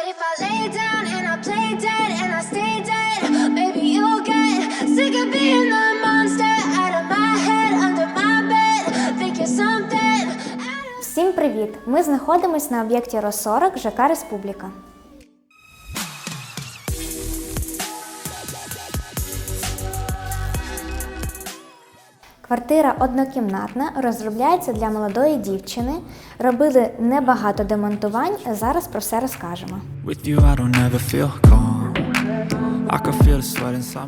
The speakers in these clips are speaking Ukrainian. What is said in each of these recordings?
But if I lay down and I play dead and I stay dead, maybe you'll get sick of being the monster out of my head, under my bed, Think you're something. Всім привіт! Ми знаходимось на об'єкті РО-40 ЖК Республіка. Квартира однокімнатна, розробляється для молодої дівчини. Робили небагато демонтувань. Зараз про все розкажемо.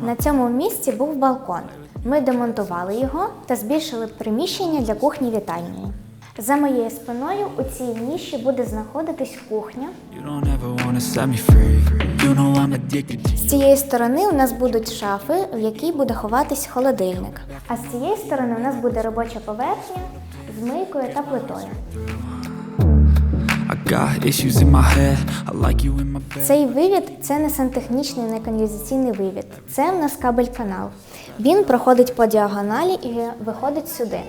На цьому місці був балкон. Ми демонтували його та збільшили приміщення для кухні вітальні. За моєю спиною у цій ніші буде знаходитись кухня. З цієї сторони у нас будуть шафи, в якій буде ховатись холодильник. А з цієї сторони у нас буде робоча поверхня з мийкою та плитою. Цей вивід це не сантехнічний, не каналізаційний вивід. Це в нас кабель-канал. Він проходить по діагоналі і виходить сюди.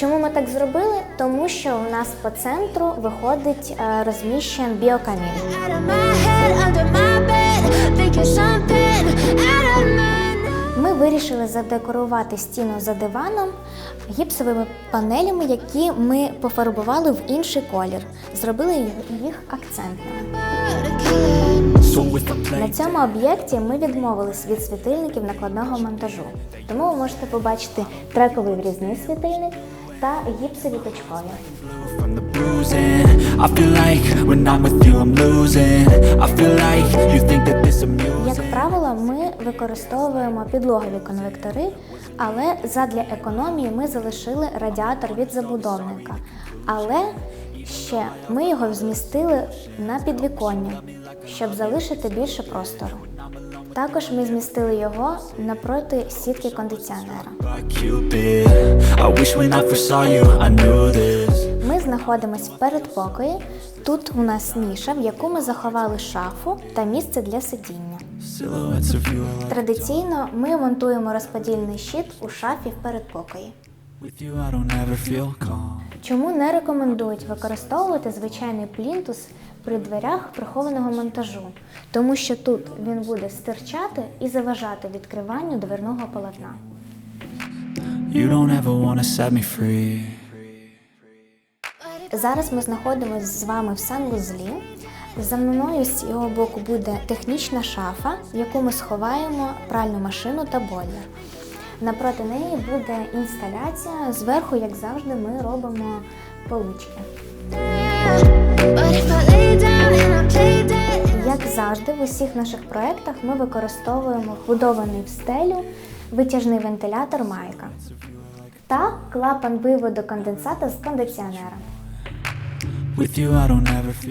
Чому ми так зробили? Тому що у нас по центру виходить е, розміщен біокамін. Ми вирішили задекорувати стіну за диваном гіпсовими панелями, які ми пофарбували в інший колір. Зробили їх- акцентними. На цьому об'єкті ми відмовились від світильників накладного монтажу. Тому ви можете побачити трековий врізний світильник та гіпсові точкові. Як правило, ми використовуємо підлогові конвектори, але задля економії ми залишили радіатор від забудовника. Але ще ми його змістили на підвіконня, щоб залишити більше простору. Також ми змістили його напроти сітки кондиціонера. Ми знаходимося в передпокої. Тут у нас ніша, в яку ми заховали шафу та місце для сидіння. Традиційно ми монтуємо розподільний щит у шафі в передпокої. Чому не рекомендують використовувати звичайний плінтус при дверях прихованого монтажу? Тому що тут він буде стирчати і заважати відкриванню дверного полотна. You don't ever wanna set me free. Зараз ми знаходимося з вами в санвузлі. За мною з цього боку буде технічна шафа, в яку ми сховаємо пральну машину та бойлер. Напроти неї буде інсталяція. Зверху, як завжди, ми робимо полички. Як завжди, в усіх наших проєктах ми використовуємо вбудований в стелю витяжний вентилятор Майка та клапан виводу конденсата з кондиціонера.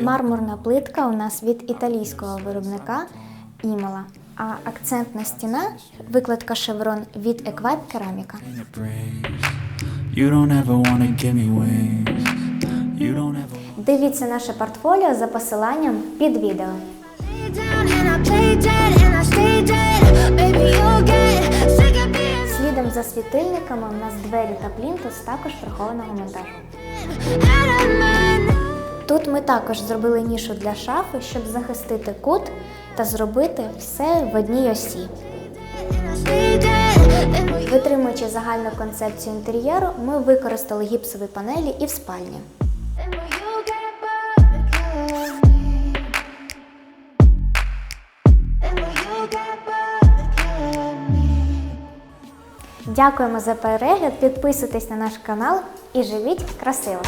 Мармурна плитка у нас від італійського виробника Імола, акцентна стіна викладка шеврон від Еквайп Кераміка. Дивіться наше портфоліо за посиланням під відео. Слідом за світильниками у нас двері та плінтус також прихованого монтажу. Тут ми також зробили нішу для шафи, щоб захистити кут та зробити все в одній осі. Витримуючи загальну концепцію інтер'єру, ми використали гіпсові панелі і в спальні. Дякуємо за перегляд, підписуйтесь на наш канал і живіть красиво!